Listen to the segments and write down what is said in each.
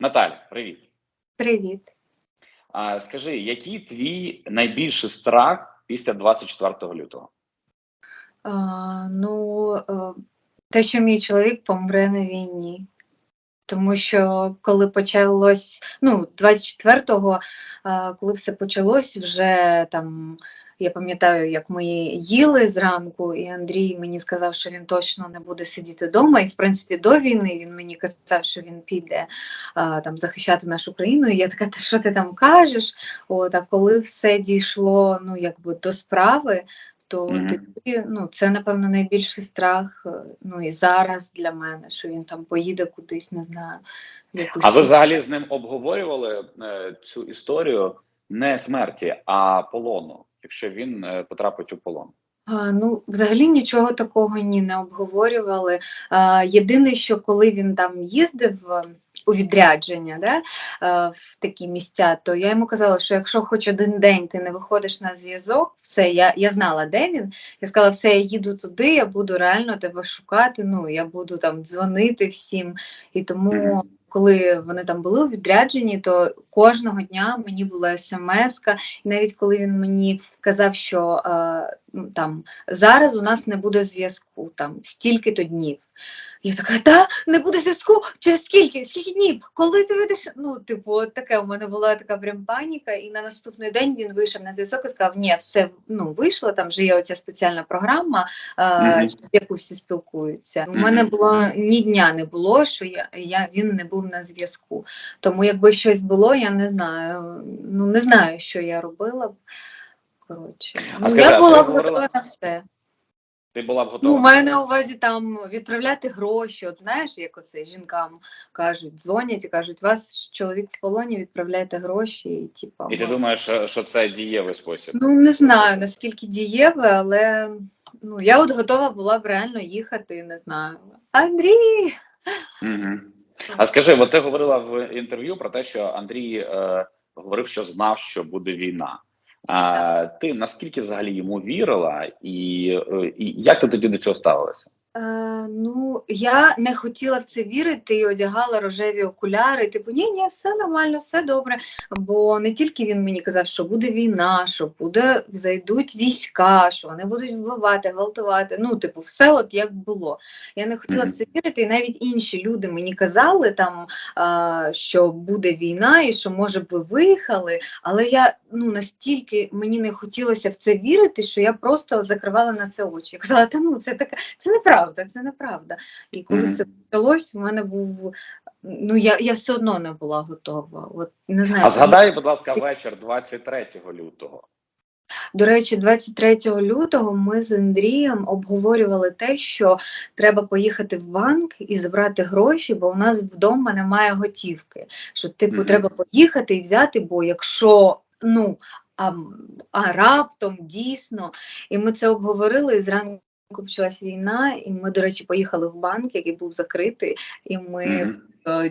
Наталя, привіт. Привіт. А, скажи, який твій найбільший страх після 24 лютого? А, ну, е, те, що мій чоловік помре на війні. Тому що коли почалось, ну, 24-го, е, коли все почалось, вже там, я пам'ятаю, як ми їли зранку, і Андрій мені сказав, що він точно не буде сидіти вдома. І, в принципі, до війни він мені казав, що він піде е, там захищати нашу країну. І я така, та що ти там кажеш? От, а коли все дійшло ну, якби до справи, то Мгм. тоді ну, це, напевно, найбільший страх. е, Ну і зараз для мене, що він там поїде кудись, не знаю. якусь А ви взагалі з ним обговорювали е, цю історію не смерті, а полону, якщо він е, потрапить у полон? Ну, взагалі нічого такого ні не обговорювали. Єдине, що коли він там їздив е, у відрядження да, е, в такі місця, то я йому казала, що якщо хоч один день ти не виходиш на зв'язок, все, я, я знала, де він. Я сказала, все, я їду туди, я буду реально тебе шукати. Ну, я буду там дзвонити всім. І тому. Коли вони там були у відрядженні, то кожного дня мені була смс-ка, і навіть коли він мені казав, що е, ну, там зараз у нас не буде зв'язку, там стільки-то днів. Я така, та не буде зв'язку через скільки? Скільки днів? Коли ти вийдеш? Ну, типу, от таке у мене була така прям паніка, і на наступний день він вийшов на зв'язок і сказав, ні, все ну, вийшло, там вже є оця спеціальна програма, е, Мгм. через яку всі спілкуються. У мене було ні дня не було, що я, я він не був на зв'язку. Тому якби щось було, я не знаю. Ну не знаю, що я робила б. Коротше, А ну, я була готова на все. Ти була б готова? Ну, маю на увазі там відправляти гроші. От знаєш, як оце жінкам кажуть, дзвонять і кажуть, вас чоловік в полоні, відправляйте гроші. І, типу, І ти ну, думаєш, що- це дієвий спосіб? ну не знаю наскільки дієве, але ну я от готова була б реально їхати, не знаю. Андрій! Угу. А скажи, от ти говорила в інтерв'ю про те, що Андрій е, говорив, що знав, що буде війна. А, ти наскільки взагалі йому вірила, і, е, і як ти тоді до цього ставилася? Е, ну, я не хотіла в це вірити і одягала рожеві окуляри. Типу, ні, ні, все нормально, все добре. Бо не тільки він мені казав, що буде війна, що буде зайдуть війська, що вони будуть вбивати, гвалтувати. Ну, типу, все от як було. Я не хотіла в це вірити, і навіть інші люди мені казали там, а, що буде війна і що може б ви виїхали. Але я ну настільки мені не хотілося в це вірити, що я просто закривала на це очі. Я казала, та ну це таке, це неправда, це неправда. І коли Мгм. все почалось, у мене був ну я, я все одно не була готова. От не знаю. А згадай, будь ласка, вечір 23 лютого. До речі, 23 лютого ми з Андрієм обговорювали те, що треба поїхати в банк і забрати гроші, бо у нас вдома немає готівки. Що, типу, Мгм. треба поїхати і взяти, бо якщо ну а, а раптом дійсно, і ми це обговорили і зранку. Почалась війна, і ми, до речі, поїхали в банк, який був закритий, і ми Мгм. е,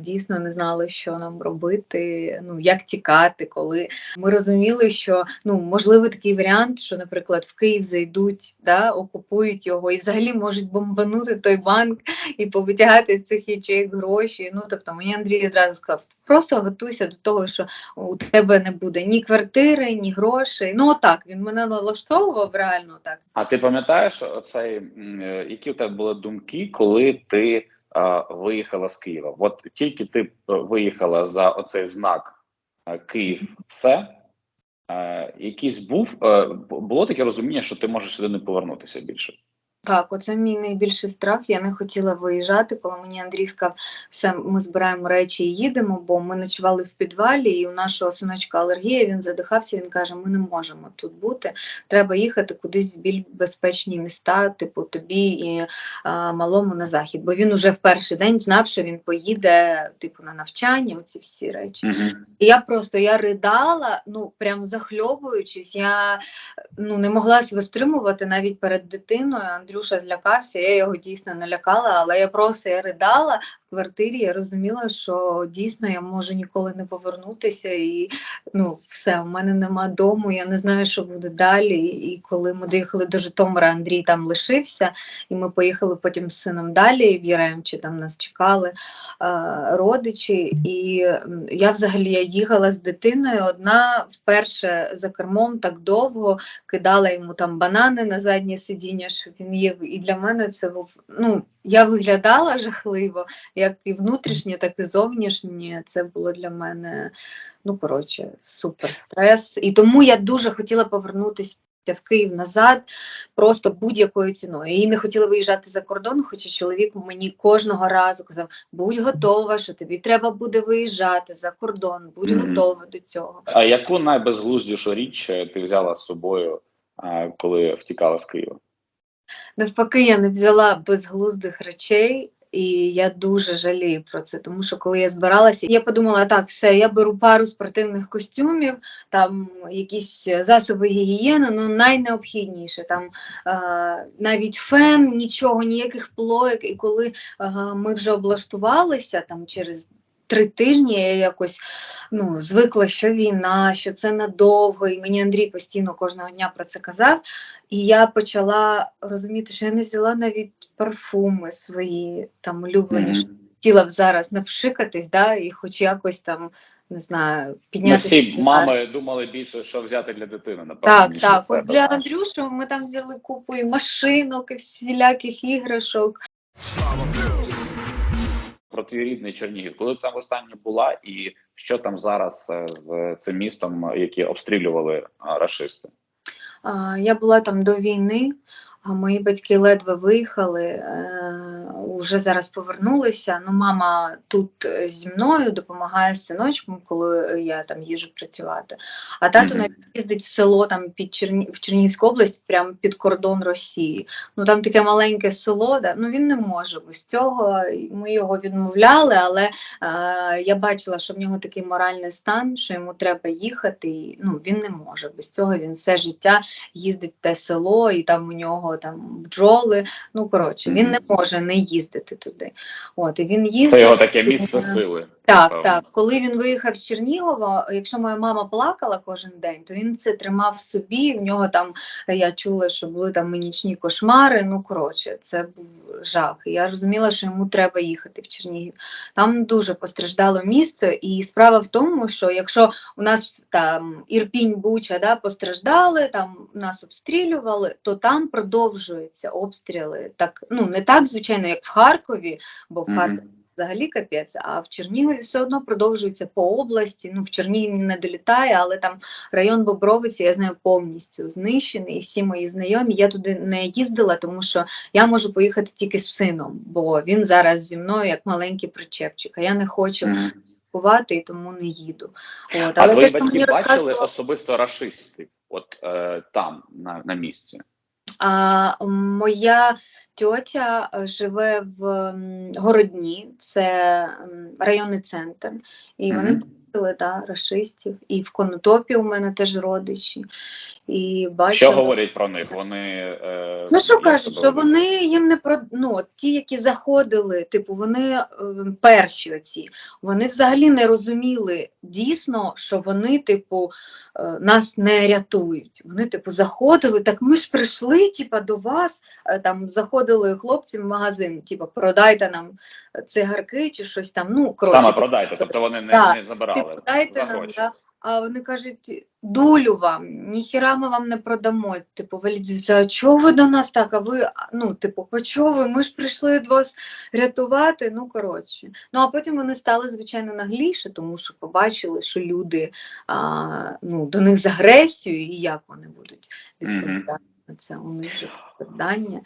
дійсно не знали, що нам робити, ну як тікати, коли ми розуміли, що ну можливий такий варіант, що, наприклад, в Київ зайдуть, да, окупують його і взагалі можуть бомбанути той банк і повитягати з цих ячеїк гроші. Ну тобто мені Андрій одразу сказав, просто готуйся до того, що у тебе не буде ні квартири, ні грошей. Ну отак він мене налаштовував реально так. А ти пам'ятаєш оцей, е, які в тебе були думки, коли ти виїхала з Києва? От тільки ти е, виїхала за оцей знак е, Київ, все. Е, якийсь був, було таке розуміння, що ти можеш сюди не повернутися більше. Так, оце мій найбільший страх. Я не хотіла виїжджати, коли мені Андрій сказав, все, ми збираємо речі і їдемо, бо ми ночували в підвалі, і у нашого синочка алергія, він задихався, він каже, ми не можемо тут бути, треба їхати кудись в більш безпечні міста, типу тобі і а, малому на захід. Бо він уже в перший день знав, що він поїде типу, на навчання, оці всі речі. І я просто я ридала, ну прям захльобуючись, я ну не могла себе стримувати навіть перед дитиною. Андрюша злякався, я його дійсно налякала, але я просто я ридала, квартирі, я розуміла, що дійсно я можу ніколи не повернутися, і ну все, у мене нема дому, я не знаю, що буде далі. І коли ми доїхали до Житомира, Андрій там лишився, і ми поїхали потім з сином далі в Яремчі, там нас чекали е, родичі. І я взагалі я їхала з дитиною одна вперше за кермом так довго, кидала йому там банани на заднє сидіння, щоб він їв. І для мене це був ну. Я виглядала жахливо, як і внутрішнє, так і зовнішнє. Це було для мене, ну коротше, супер стрес. І тому я дуже хотіла повернутися в Київ назад, просто будь-якою ціною. І не хотіла виїжджати за кордон, хоча чоловік мені кожного разу казав: будь готова, що тобі треба буде виїжджати за кордон, будь Мгм. готова до цього. А яку найбезглуздішу річ е, ти взяла з собою, е, коли втікала з Києва? Навпаки, я не взяла безглуздих речей, і я дуже жалію про це. Тому що коли я збиралася, я подумала, так, все, я беру пару спортивних костюмів, там якісь засоби гігієни, ну найнеобхідніше. Там е, навіть фен, нічого, ніяких плоєк. І коли е, ми вже облаштувалися там через. Три тижні я якось ну, звикла, що війна, що це надовго, і мені Андрій постійно кожного дня про це казав. І я почала розуміти, що я не взяла навіть парфуми свої там улюблені, що хотіла б зараз навшикатись, да, і хоч якось там, не знаю, піднятися. всі мами думали більше, що взяти для дитини, напевно. Так, так. себе, От для знаєш. Андрюші ми там взяли купу і машинок, і всіляких іграшок. Про твій рідний Чернігів. Коли ти там останнє була, і що там зараз е, з цим містом, які обстрілювали расисти? рашисти? Я була там до війни, мої батьки ледве виїхали, е, вже зараз повернулися. Ну, мама тут е, зі мною допомагає з синочком, коли я там їжу працювати. А тато Мгм. навіть їздить в село там під Черні... в Чернігівську область, прямо під кордон Росії. Ну там таке маленьке село, да? ну він не може без цього. Ми його відмовляли, але е, я бачила, що в нього такий моральний стан, що йому треба їхати. І, ну він не може. Без цього він все життя їздить в те село, і там у нього там бджоли. Ну коротше, він не може не їздити туди. От і він Це його таке місце сили. Так, так. Коли він виїхав з Чернігова, якщо моя мама плакала кожен день, то він це тримав в собі. В нього там я чула, що були там нічні кошмари. Ну коротше, це був жах. І я розуміла, що йому треба їхати в Чернігів. Там дуже постраждало місто, і справа в тому, що якщо у нас там Ірпінь, Буча, да, постраждали, там нас обстрілювали, то там продовжуються обстріли. Так, ну не так, звичайно, як в Харкові, бо в. Харкові взагалі капець, а в Чернігові все одно продовжується по області. Ну, в Чернігові не долітає, але там район Бобровиці, я знаю, повністю знищений. І всі мої знайомі. Я туди не їздила, тому що я можу поїхати тільки з сином, бо він зараз зі мною як маленький причепчик. А я не хочу і тому не їду. От, А але твої те, батьки бачили розказували, особисто рашистів, от е, там, на, на місці. А, моя тьотя е, живе в Городні, це районний центр, і вони бачили да, расистів. І в Конотопі у мене теж родичі. І Що говорять про них? Вони е, Ну що кажуть, що вони їм не про ну, от ті, які заходили, типу, вони е, перші оці, вони взагалі не розуміли дійсно, що вони, типу, е, нас не рятують. Вони, типу, заходили, так ми ж прийшли, типу, до вас. е, Там заходили хлопці в магазин, типу, продайте нам цигарки чи щось там. Ну, коротше, Саме продайте, тобто вони не, Так, не забирали. Типу, дайте за нам, да. А вони кажуть, дулю вам, ніхіра ми вам не продамо. Типу, валідзівця, а чого ви до нас так? А ви, ну, типу, по чого ви? Ми ж прийшли від вас рятувати. Ну, коротше. Ну, а потім вони стали, звичайно, нагліше, тому що побачили, що люди а, ну, до них з агресією, і як вони будуть відповідати на це. У них же завдання.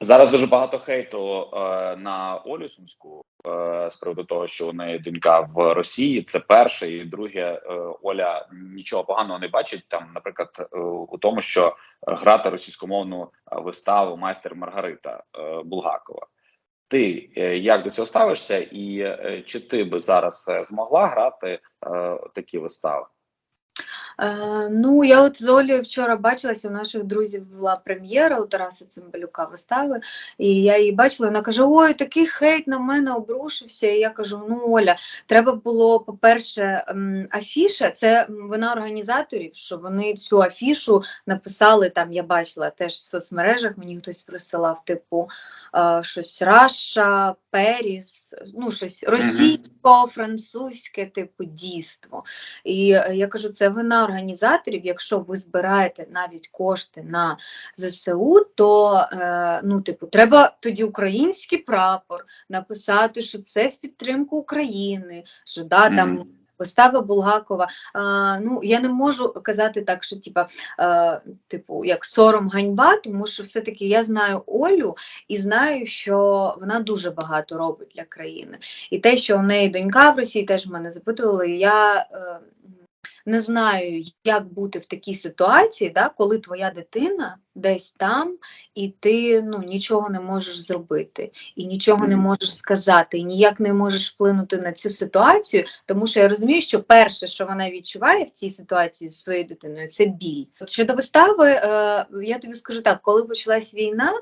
Зараз дуже багато хейту е, на Олю Сумську е, з приводу того, що у неї донька в Росії. Це перше, і друге, е, Оля нічого поганого не бачить там, наприклад, е, у тому, що грати російськомовну виставу майстер Маргарита е, Булгакова. Ти е, як до цього ставишся, і е, чи ти би зараз е, змогла грати е, такі вистави? Е, ну, я от з Олею вчора бачилася, у наших друзів була прем'єра у Тараса Цимбалюка вистави, і я її бачила, вона каже: Ой, такий хейт на мене обрушився. І я кажу: ну, Оля, треба було, по-перше, афіша, це вина організаторів, що вони цю афішу написали там, я бачила теж в соцмережах, мені хтось присилав, типу, щось Раша, Періс, ну, щось російсько-французьке, типу, дійство. І е, я кажу, це вина організаторів. Якщо ви збираєте навіть кошти на ЗСУ, то е, ну, типу, треба тоді український прапор написати, що це в підтримку України, що да, там. Вистава Булгакова. А, ну я не можу казати так, що типа, е, типу, як сором ганьба, тому що все-таки я знаю Олю і знаю, що вона дуже багато робить для країни. І те, що у неї донька в Росії, теж мене запитували. Я е, не знаю, як бути в такій ситуації, да, коли твоя дитина десь там, і ти ну, нічого не можеш зробити, і нічого не можеш сказати, і ніяк не можеш вплинути на цю ситуацію, тому що я розумію, що перше, що вона відчуває в цій ситуації зі своєю дитиною, це біль. От щодо вистави, е, я тобі скажу так, коли почалась війна,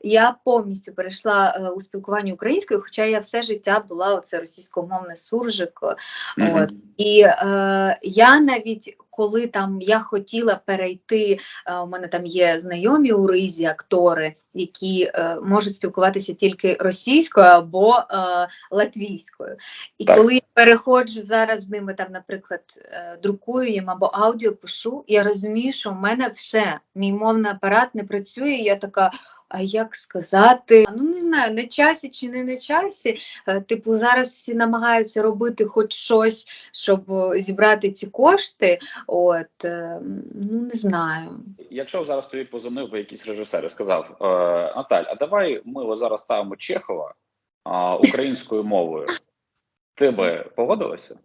я повністю перейшла е, у спілкування українською, хоча я все життя була оце російськомовний суржик. е, Мгм. От. І е, я навіть коли там я хотіла перейти, е, у мене там є знайомі у Ризі актори, які е, можуть спілкуватися тільки російською або е, латвійською. І Так. коли я переходжу зараз з ними, там, наприклад, е, друкую їм або аудіо пишу, я розумію, що в мене все, мій мовний апарат не працює. Я така. А як сказати? Ну не знаю, на часі чи не на часі. Е, Типу, зараз всі намагаються робити хоч щось, щоб е, зібрати ці кошти. От е, ну не знаю. Якщо зараз тобі позвонив би якийсь режисер і сказав: Наталь, а давай ми зараз ставимо Чехова українською мовою, ти би погодилася?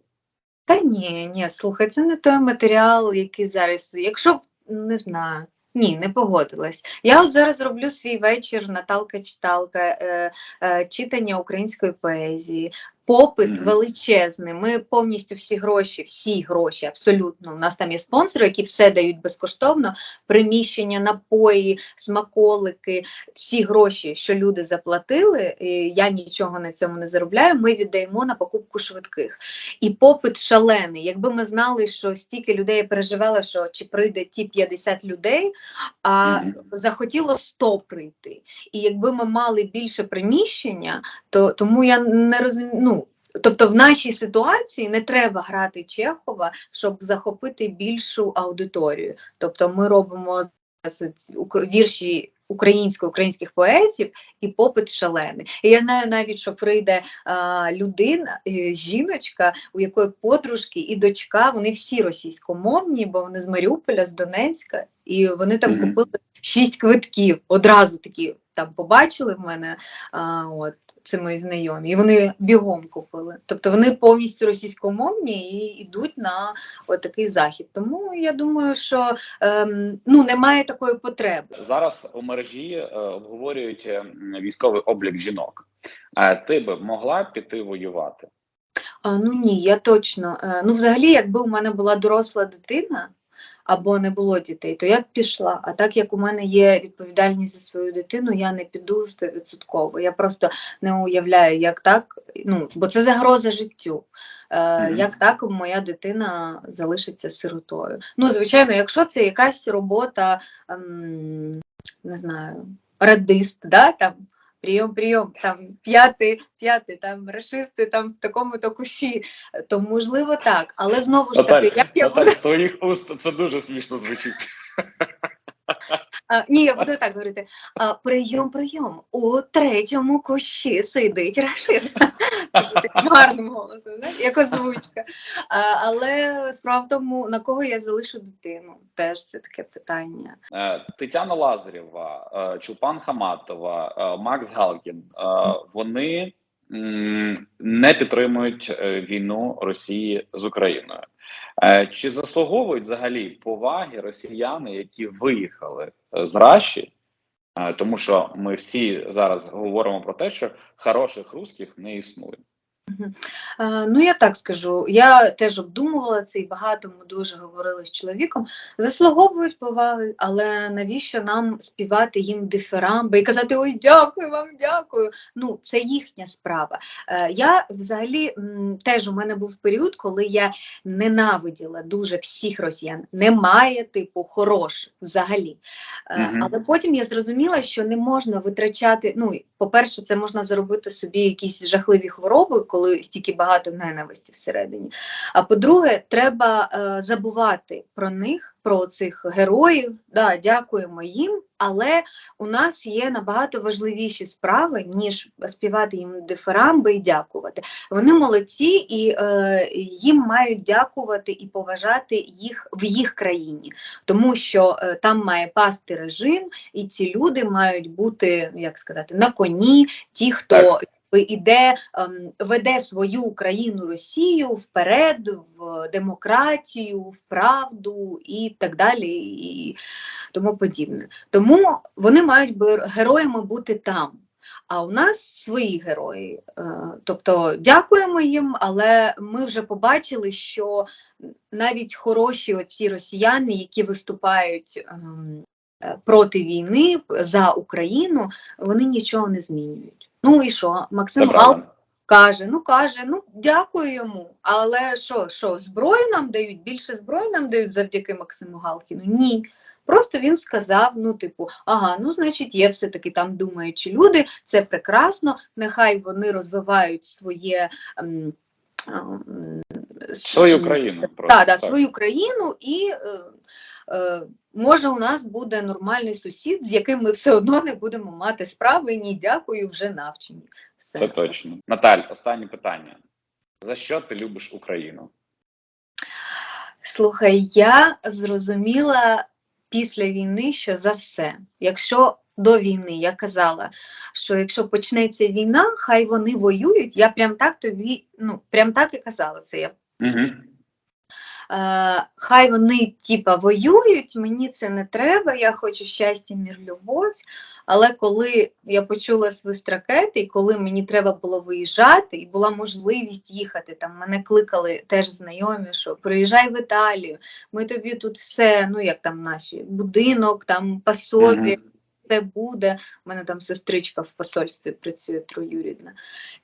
Та ні, ні, слухай, це не той матеріал, який зараз. Якщо б не знаю. Ні, не погодилась. Я от зараз роблю свій вечір Наталка-читалка, е, е, читання української поезії. Попит величезний. Ми повністю всі гроші, всі гроші, абсолютно. У нас там є спонсори, які все дають безкоштовно. Приміщення, напої, смаколики, всі гроші, що люди заплатили. і Я нічого на цьому не заробляю. Ми віддаємо на покупку швидких. І попит шалений. Якби ми знали, що стільки людей переживало, що чи прийде ті 50 людей, а Мгм. захотіло 100 прийти. І якби ми мали більше приміщення, то тому я не розумію. Ну, Тобто в нашій ситуації не треба грати Чехова, щоб захопити більшу аудиторію. Тобто ми робимо вірші українсько українських поетів і попит шалений. І я знаю навіть, що прийде а, людина, е, жіночка, у якої подружки і дочка, вони всі російськомовні, бо вони з Маріуполя, з Донецька, і вони там Мгм. купили шість квитків. Одразу такі там побачили в мене. А, от це мої знайомі, і вони бігом купили. Тобто вони повністю російськомовні і йдуть на от такий захід. Тому я думаю, що ем, ну немає такої потреби. Зараз у мережі е, обговорюють е, військовий облік жінок. Е, ти би могла піти воювати? А, ну ні, я точно. Е, ну, взагалі, якби у мене була доросла дитина або не було дітей, то я б пішла. А так як у мене є відповідальність за свою дитину, я не піду стовідсотково. Я просто не уявляю, як так, ну бо це загроза життю. Е. Як так моя дитина залишиться сиротою? Ну, звичайно, якщо це якась робота, ем, не знаю, радист, да, там. Прийом, прийом, там п'ятий, п'ятий, там расисти там в такому-то кущі, то можливо так. Але знову ж таки, як я Наталь, буду, з твоїх уст це дуже смішно звучить. А, ні, я буду так говорити. А, прийом, прийом. У третьому кущі сидить. Таким гарним голосом, не? як озвучка. А, але справа в тому, на кого я залишу дитину, теж це таке питання. Е, Тетяна Лазарєва, е, Чулпан Хаматова, е, Макс Галкін. Вони не підтримують війну Росії з Україною. Е, Чи заслуговують взагалі поваги росіяни, які виїхали е, з Раші? Е, Тому що ми всі зараз говоримо про те, що хороших русських не існує. Е, Ну, я так скажу, я теж обдумувала це і багато ми дуже говорили з чоловіком. Заслуговують поваги, але навіщо нам співати їм дифирамби і казати Ой, дякую вам, дякую. Ну, це їхня справа. Е, Я взагалі теж у мене був період, коли я ненавиділа дуже всіх росіян. Немає типу хороших взагалі. Е, Мгм. Але потім я зрозуміла, що не можна витрачати. Ну, по-перше, це можна заробити собі якісь жахливі хвороби, коли стільки багато ненависті всередині. А по-друге, треба е, забувати про них, про цих героїв. Да, дякуємо їм, але у нас є набагато важливіші справи, ніж співати їм дифирамби і дякувати. Вони молодці, і е, їм мають дякувати і поважати їх в їх країні, тому що е, там має пасти режим, і ці люди мають бути, як сказати, на коні, ті, хто Так. Іде, ем, веде свою країну Росію вперед, в демократію, в правду і так далі, і тому подібне. Тому вони мають героями бути там. А у нас свої герої. Е, Тобто дякуємо їм, але ми вже побачили, що навіть хороші оці росіяни, які виступають ем, е, проти війни за Україну, вони нічого не змінюють. Ну і що? Максим Гал каже: ну каже, ну дякую йому. Але що, що, зброю нам дають? Більше зброї нам дають завдяки Максиму Галкіну? Ні. Просто він сказав: ну, типу, ага, ну значить, є все-таки там думаючі люди, це прекрасно, нехай вони розвивають своє. ем, ем, Свою країну. просто, Так, да, так. свою країну, і е, е, може у нас буде нормальний сусід, з яким ми все одно не будемо мати справи. Ні, дякую, вже навчені. Все. Це точно. Наталь, останнє питання. За що ти любиш Україну? Слухай, я зрозуміла після війни, що за все. Якщо до війни я казала, що якщо почнеться війна, хай вони воюють. Я прям так тобі, ну прям так і казала це. Я Угу. Е, хай вони типа воюють, мені це не треба, я хочу щастя, мір, любов. Але коли я почула свист ракети, і коли мені треба було виїжджати, і була можливість їхати, там мене кликали теж знайомі, що приїжджай в Італію, ми тобі тут все, ну як там наші, будинок, там пособі, все буде. У мене там сестричка в посольстві працює троюрідна.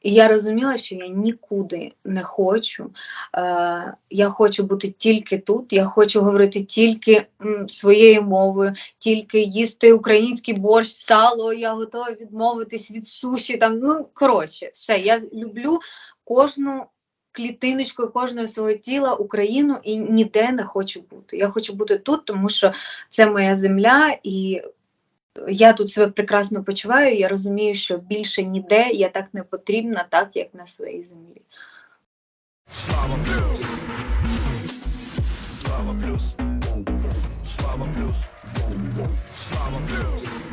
І я розуміла, що я нікуди не хочу. Е, я хочу бути тільки тут, я хочу говорити тільки м, своєю мовою, тільки їсти український борщ, сало, я готова відмовитись від суші. Там, ну, коротше, все. Я люблю кожну клітиночку кожного свого тіла Україну і ніде не хочу бути. Я хочу бути тут, тому що це моя земля, і я тут себе прекрасно почуваю. Я розумію, що більше ніде я так не потрібна, так як на своїй землі. Слава плюс. Слава плюс. Слава плюс. Слава плюс.